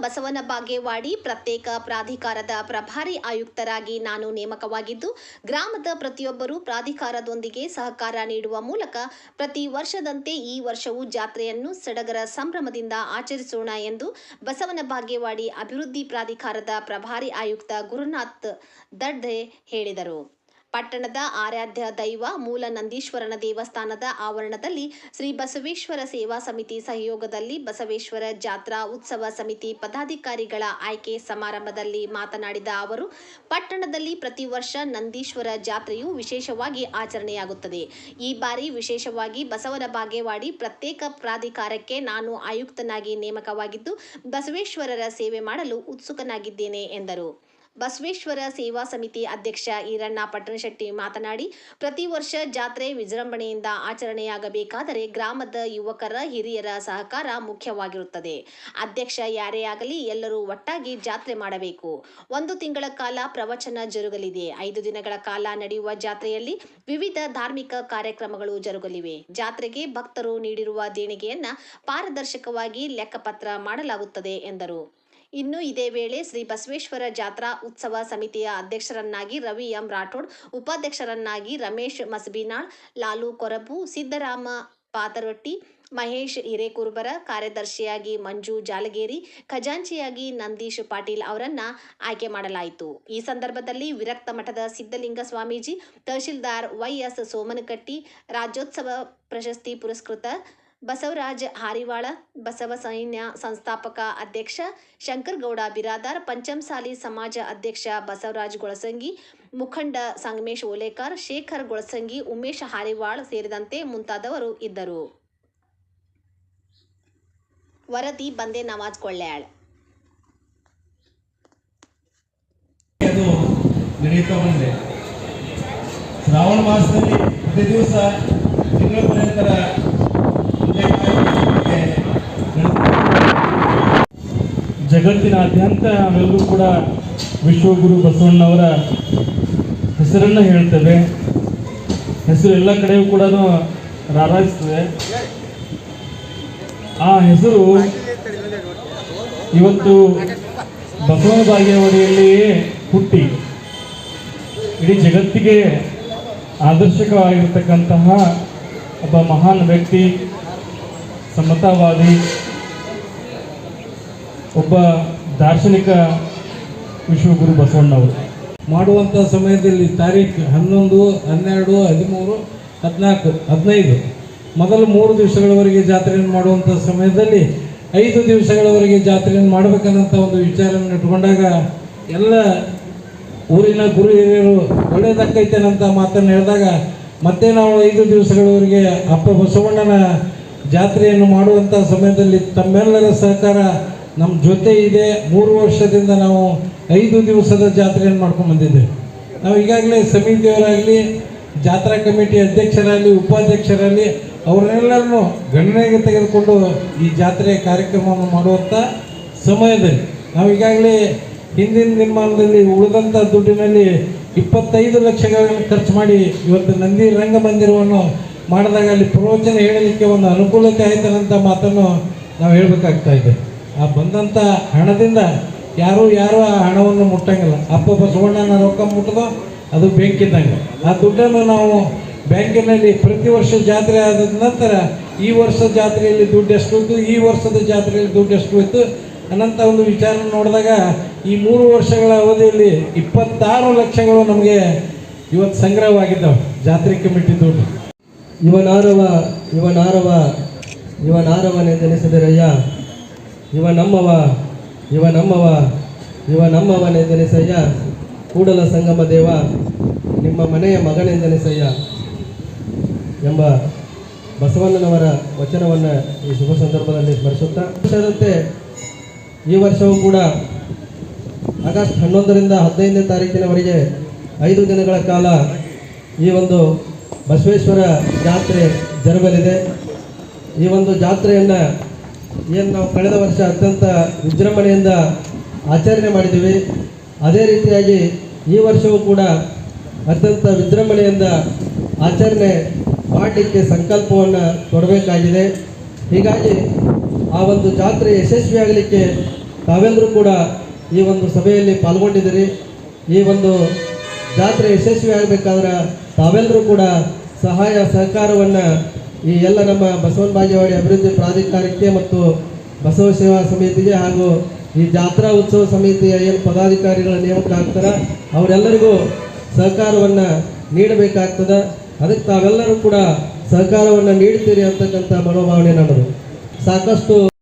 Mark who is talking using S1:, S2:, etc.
S1: ಬಸವನ ಬಾಗೇವಾಡಿ ಪ್ರತ್ಯೇಕ ಪ್ರಾಧಿಕಾರದ ಪ್ರಭಾರಿ ಆಯುಕ್ತರಾಗಿ ನಾನು ನೇಮಕವಾಗಿದ್ದು, ಗ್ರಾಮದ ಪ್ರತಿಯೊಬ್ಬರೂ ಪ್ರಾಧಿಕಾರದೊಂದಿಗೆ ಸಹಕಾರ ನೀಡುವ ಮೂಲಕ ಪ್ರತಿ ವರ್ಷದಂತೆ ಈ ವರ್ಷವೂ ಜಾತ್ರೆಯನ್ನು ಸಡಗರ ಸಂಭ್ರಮದಿಂದ ಆಚರಿಸೋಣ ಎಂದು ಬಸವನ ಬಾಗೇವಾಡಿ ಅಭಿವೃದ್ಧಿ ಪ್ರಾಧಿಕಾರದ ಪ್ರಭಾರಿ ಆಯುಕ್ತ ಗುರುನಾಥ್ ದಡ್ಡೆ ಹೇಳಿದರು. ಪಟ್ಟಣದ ಆರಾಧ್ಯ ದೈವ ಮೂಲ ನಂದೀಶ್ವರನ ದೇವಸ್ಥಾನದ ಆವರಣದಲ್ಲಿ ಶ್ರೀ ಬಸವೇಶ್ವರ ಸೇವಾ ಸಮಿತಿ ಸಹಯೋಗದಲ್ಲಿ ಬಸವೇಶ್ವರ ಜಾತ್ರಾ ಉತ್ಸವ ಸಮಿತಿ ಪದಾಧಿಕಾರಿಗಳ ಆಯ್ಕೆ ಸಮಾರಂಭದಲ್ಲಿ ಮಾತನಾಡಿದ ಅವರು, ಪಟ್ಟಣದಲ್ಲಿ ಪ್ರತಿ ವರ್ಷ ನಂದೀಶ್ವರ ಜಾತ್ರೆಯು ವಿಶೇಷವಾಗಿ ಆಚರಣೆಯಾಗುತ್ತದೆ. ಈ ಬಾರಿ ವಿಶೇಷವಾಗಿ ಬಸವನ ಬಾಗೇವಾಡಿ ಪ್ರತ್ಯೇಕ ಪ್ರಾಧಿಕಾರಕ್ಕೆ ನಾನು ಆಯುಕ್ತನಾಗಿ ನೇಮಕವಾಗಿದ್ದು, ಬಸವೇಶ್ವರರ ಸೇವೆ ಮಾಡಲು ಉತ್ಸುಕನಾಗಿದ್ದೇನೆ ಎಂದರು. ಬಸವೇಶ್ವರ ಸೇವಾ ಸಮಿತಿ ಅಧ್ಯಕ್ಷ ಈರಣ್ಣ ಪಟ್ಟಣಶೆಟ್ಟಿ ಮಾತನಾಡಿ, ಪ್ರತಿ ವರ್ಷ ಜಾತ್ರೆ ವಿಜೃಂಭಣೆಯಿಂದ ಆಚರಣೆಯಾಗಬೇಕಾದರೆ ಗ್ರಾಮದ ಯುವಕರ ಹಿರಿಯರ ಸಹಕಾರ ಮುಖ್ಯವಾಗಿರುತ್ತದೆ. ಅಧ್ಯಕ್ಷ ಯಾರೇ ಆಗಲಿ ಎಲ್ಲರೂ ಒಟ್ಟಾಗಿ ಜಾತ್ರೆ ಮಾಡಬೇಕು. ಒಂದು ತಿಂಗಳ ಕಾಲ ಪ್ರವಚನ ಜರುಗಲಿದೆ. ಐದು ದಿನಗಳ ಕಾಲ ನಡೆಯುವ ಜಾತ್ರೆಯಲ್ಲಿ ವಿವಿಧ ಧಾರ್ಮಿಕ ಕಾರ್ಯಕ್ರಮಗಳು ಜರುಗಲಿವೆ. ಜಾತ್ರೆಗೆ ಭಕ್ತರು ನೀಡಿರುವ ದೇಣಿಗೆಯನ್ನ ಪಾರದರ್ಶಕವಾಗಿ ಲೆಕ್ಕಪತ್ರ ಮಾಡಲಾಗುತ್ತದೆ ಎಂದರು. ಇನ್ನು ಇದೇ ವೇಳೆ ಶ್ರೀ ಬಸವೇಶ್ವರ ಜಾತ್ರಾ ಉತ್ಸವ ಸಮಿತಿಯ ಅಧ್ಯಕ್ಷರನ್ನಾಗಿ ರವಿ ಎಂ ರಾಠೋಡ್, ಉಪಾಧ್ಯಕ್ಷರನ್ನಾಗಿ ರಮೇಶ್ ಮಸಬಿನಾಳ್, ಲಾಲು ಕೊರಬು, ಸಿದ್ದರಾಮ ಪಾತರೊಟ್ಟಿ ಮಹೇಶ್ ಹಿರೇಕುರುಬರ, ಕಾರ್ಯದರ್ಶಿಯಾಗಿ ಮಂಜು ಜಾಲಗೇರಿ, ಖಜಾಂಚಿಯಾಗಿ ನಂದೀಶ್ ಪಾಟೀಲ್ ಅವರನ್ನ ಆಯ್ಕೆ ಮಾಡಲಾಯಿತು. ಈ ಸಂದರ್ಭದಲ್ಲಿ ವಿರಕ್ತ ಮಠದ ಸಿದ್ದಲಿಂಗ ಸ್ವಾಮೀಜಿ, ತಹಶೀಲ್ದಾರ್ ವೈಎಸ್ ಸೋಮನಕಟ್ಟಿ, ರಾಜ್ಯೋತ್ಸವ ಪ್ರಶಸ್ತಿ ಪುರಸ್ಕೃತ ಬಸವರಾಜ್ ಹಾರಿವಾಳ, ಬಸವ ಸೈನ್ಯ ಸಂಸ್ಥಾಪಕ ಅಧ್ಯಕ್ಷ ಶಂಕರಗೌಡ, ಬಿರಾದಾರ್ ಪಂಚಮಸಾಲಿ ಸಮಾಜ ಅಧ್ಯಕ್ಷ ಬಸವರಾಜ್ ಗೊಳಸಂಗಿ, ಮುಖಂಡ ಸಂಗಮೇಶ್ ಓಲೇಕಾರ್, ಶೇಖರ್ ಗೊಳಸಂಗಿ, ಉಮೇಶ್ ಹಾರಿವಾಳ್ ಸೇರಿದಂತೆ ಮುಂತಾದವರು ಇದ್ದರು. ವರದಿ ಬಂದೆ ನವಾಜ್ ಕೊಳ್ಳ್ಯಾಳ್.
S2: ಶ್ರಾವಣ ಮಾಸದಲ್ಲಿ ಪ್ರತಿ ದಿವಸ ತಿಂಗಳ ಜಗತ್ತಿನಾದ್ಯಂತ ನಾವೆಲ್ಲರೂ ಕೂಡ ವಿಶ್ವಗುರು ಬಸವಣ್ಣವರ ಹೆಸರನ್ನು ಹೇಳ್ತೇವೆ. ಹೆಸರು ಎಲ್ಲ ಕಡೆಯೂ ಕೂಡ ರಾರಾಯಿಸ್ತದೆ ಆ ಹೆಸರು ಇವತ್ತು ಬಸವನ ಬಾಗೇವಾಡಿಯಲ್ಲಿಯೇ ಹುಟ್ಟಿ. ಇಡೀ ಜಗತ್ತಿಗೆ ಆದರ್ಶಕವಾಗಿರ್ತಕ್ಕಂತಹ ಒಬ್ಬ ಮಹಾನ್ ವ್ಯಕ್ತಿ, ಸಮತಾವಾದಿ ಒಬ್ಬ ದಾರ್ಶನಿಕ ವಿಶ್ವಗುರು ಬಸವಣ್ಣವರು.
S3: ಮಾಡುವಂಥ ಸಮಯದಲ್ಲಿ ತಾರೀಖು ಹನ್ನೊಂದು, ಹನ್ನೆರಡು, ಹದಿಮೂರು, ಹದಿನಾಲ್ಕು, ಹದಿನೈದು. ಮೊದಲು ಮೂರು ದಿವಸಗಳವರೆಗೆ ಜಾತ್ರೆಯನ್ನು ಮಾಡುವಂಥ ಸಮಯದಲ್ಲಿ ಐದು ದಿವಸಗಳವರೆಗೆ ಜಾತ್ರೆಯನ್ನು ಮಾಡಬೇಕನ್ನಂಥ ಒಂದು ವಿಚಾರವನ್ನು ಇಟ್ಕೊಂಡಾಗ ಎಲ್ಲ ಊರಿನ ಗುರು ಹಿರಿಯರು ಒಳ್ಳೆಯದಕ್ಕೈತೇನಂತ ಮಾತನ್ನು ಹೇಳಿದಾಗ, ಮತ್ತೆ ನಾವು ಐದು ದಿವಸಗಳವರೆಗೆ ಅಪ್ಪ ಬಸವಣ್ಣನ ಜಾತ್ರೆಯನ್ನು ಮಾಡುವಂಥ ಸಮಯದಲ್ಲಿ ತಮ್ಮೆಲ್ಲರ ಸಹಕಾರ ನಮ್ಮ ಜೊತೆ ಇದೆ ಮೂರು ವರ್ಷದಿಂದ ನಾವು ಐದು ದಿವಸದ ಜಾತ್ರೆಯನ್ನು ಮಾಡ್ಕೊಂಡು ಬಂದಿದ್ದೇವೆ. ನಾವು ಈಗಾಗಲೇ ಸಮಿತಿಯವರಾಗಲಿ, ಜಾತ್ರಾ ಕಮಿಟಿ ಅಧ್ಯಕ್ಷರಾಗಲಿ, ಉಪಾಧ್ಯಕ್ಷರಾಗಲಿ ಅವರೆಲ್ಲರನ್ನು ಗಣನೆಗೆ ತೆಗೆದುಕೊಂಡು ಈ ಜಾತ್ರೆಯ ಕಾರ್ಯಕ್ರಮವನ್ನು ಮಾಡುವಂಥ ಸಮಯದಲ್ಲಿ. ನಾವು ಈಗಾಗಲೇ ಹಿಂದಿನ ನಿರ್ಮಾಣದಲ್ಲಿ ಉಳಿದಂಥ ದುಡ್ಡಿನಲ್ಲಿ ಇಪ್ಪತ್ತೈದು ಲಕ್ಷಗಳನ್ನು ಖರ್ಚು ಮಾಡಿ ಇವತ್ತು ನಂದಿ ರಂಗಮಂದಿರವನ್ನು ಮಾಡಿದಾಗ ಅಲ್ಲಿ ಪ್ರವಚನ ಹೇಳಲಿಕ್ಕೆ ಒಂದು ಅನುಕೂಲತೆ ಆಯ್ತದಂಥ ಮಾತನ್ನು ನಾವು ಹೇಳಬೇಕಾಗ್ತಾ ಇದೆ. ಆ ಬಂದಂಥ ಹಣದಿಂದ ಯಾರೂ ಯಾರೂ ಆ ಹಣವನ್ನು ಮುಟ್ಟಂಗಿಲ್ಲ. ಅಪ್ಪ ಬಸವಣ್ಣನ ರೊಕ್ಕ ಮುಟ್ಟದೋ ಅದು ಬೆಂಕಿದ್ದಂಗೆ ಆ ದುಡ್ಡನ್ನು ನಾವು ಬ್ಯಾಂಕಿನಲ್ಲಿ ಪ್ರತಿ ವರ್ಷ ಜಾತ್ರೆ ಆದ ನಂತರ ಈ ವರ್ಷ ಜಾತ್ರೆಯಲ್ಲಿ ದುಡ್ಡು ಎಷ್ಟು ಇತ್ತು ಈ ವರ್ಷದ ಜಾತ್ರೆಯಲ್ಲಿ ದುಡ್ಡು ಎಷ್ಟು ಇತ್ತು ಅನ್ನಂಥ ಒಂದು ವಿಚಾರ ನೋಡಿದಾಗ ಈ ಮೂರು ವರ್ಷಗಳ ಅವಧಿಯಲ್ಲಿ ಇಪ್ಪತ್ತಾರು ಲಕ್ಷಗಳು ನಮಗೆ ಇವತ್ತು ಸಂಗ್ರಹವಾಗಿದ್ದಾವೆ. ಜಾತ್ರೆ ಕಮಿಟಿ ದುಡ್ಡು.
S4: ಇವನಾರವ ಇವನಾರವ ಇವನಾರವನೆಂದೆನಿಸಿದರಯ್ಯ ಇವ ನಮ್ಮವ ಇವ ನಮ್ಮವ, ಇವ ನಮ್ಮವನೆಂದೆನಿಸಯ್ಯ ಕೂಡಲ ಸಂಗಮ ದೇವ, ನಿಮ್ಮ ಮನೆಯ ಮಗನೆಂದೆನಿಸಯ್ಯ ಎಂಬ ಬಸವಣ್ಣನವರ ವಚನವನ್ನು ಈ ಶುಭ ಸಂದರ್ಭದಲ್ಲಿ ಸ್ಮರಿಸುತ್ತಾ. ವರ್ಷದಂತೆ ಈ ವರ್ಷವೂ ಕೂಡ ಆಗಸ್ಟ್ ಹನ್ನೊಂದರಿಂದ ಹದಿನೈದನೇ ತಾರೀಕಿನವರೆಗೆ ಐದು ದಿನಗಳ ಕಾಲ ಈ ಒಂದು ಬಸವೇಶ್ವರ ಜಾತ್ರೆ ಜರುಗಲಿದೆ. ಈ ಒಂದು ಜಾತ್ರೆಯನ್ನು ಏನು ನಾವು ಕಳೆದ ವರ್ಷ ಅತ್ಯಂತ ವಿಜೃಂಭಣೆಯಿಂದ ಆಚರಣೆ ಮಾಡಿದ್ದೀವಿ. ಅದೇ ರೀತಿಯಾಗಿ ಈ ವರ್ಷವೂ ಕೂಡ ಅತ್ಯಂತ ವಿಜೃಂಭಣೆಯಿಂದ ಆಚರಣೆ ಮಾಡಲಿಕ್ಕೆ ಸಂಕಲ್ಪವನ್ನು ಕೊಡಬೇಕಾಗಿದೆ ಹೀಗಾಗಿ ಆ ಒಂದು ಜಾತ್ರೆ ಯಶಸ್ವಿಯಾಗಲಿಕ್ಕೆ ತಾವೆಲ್ಲರೂ ಕೂಡ ಈ ಒಂದು ಸಭೆಯಲ್ಲಿ ಪಾಲ್ಗೊಂಡಿದ್ದೀರಿ. ಈ ಒಂದು ಜಾತ್ರೆ ಯಶಸ್ವಿ ಆಗಬೇಕಾದ್ರೆ ತಾವೆಲ್ಲರೂ ಕೂಡ ಸಹಾಯ ಸಹಕಾರವನ್ನು ಈ ಎಲ್ಲ ನಮ್ಮ ಬಸವನ ಬಾಗೇವಾಡಿ ಅಭಿವೃದ್ಧಿ ಪ್ರಾಧಿಕಾರಕ್ಕೆ ಮತ್ತು ಬಸವ ಸೇವಾ ಸಮಿತಿಗೆ ಹಾಗೂ ಈ ಜಾತ್ರಾ ಉತ್ಸವ ಸಮಿತಿಯ ಏನು ಪದಾಧಿಕಾರಿಗಳ ನೇಮಕ ಆಗ್ತಾರೆ ಅವರೆಲ್ಲರಿಗೂ ಸಹಕಾರವನ್ನು ನೀಡಬೇಕಾಗ್ತದೆ. ಅದಕ್ಕೆ ತಾವೆಲ್ಲರೂ ಕೂಡ ಸಹಕಾರವನ್ನು ನೀಡ್ತೀರಿ ಅಂತಕ್ಕಂಥ ಮನೋಭಾವನೆ ನನ್ನದು. ಸಾಕಷ್ಟು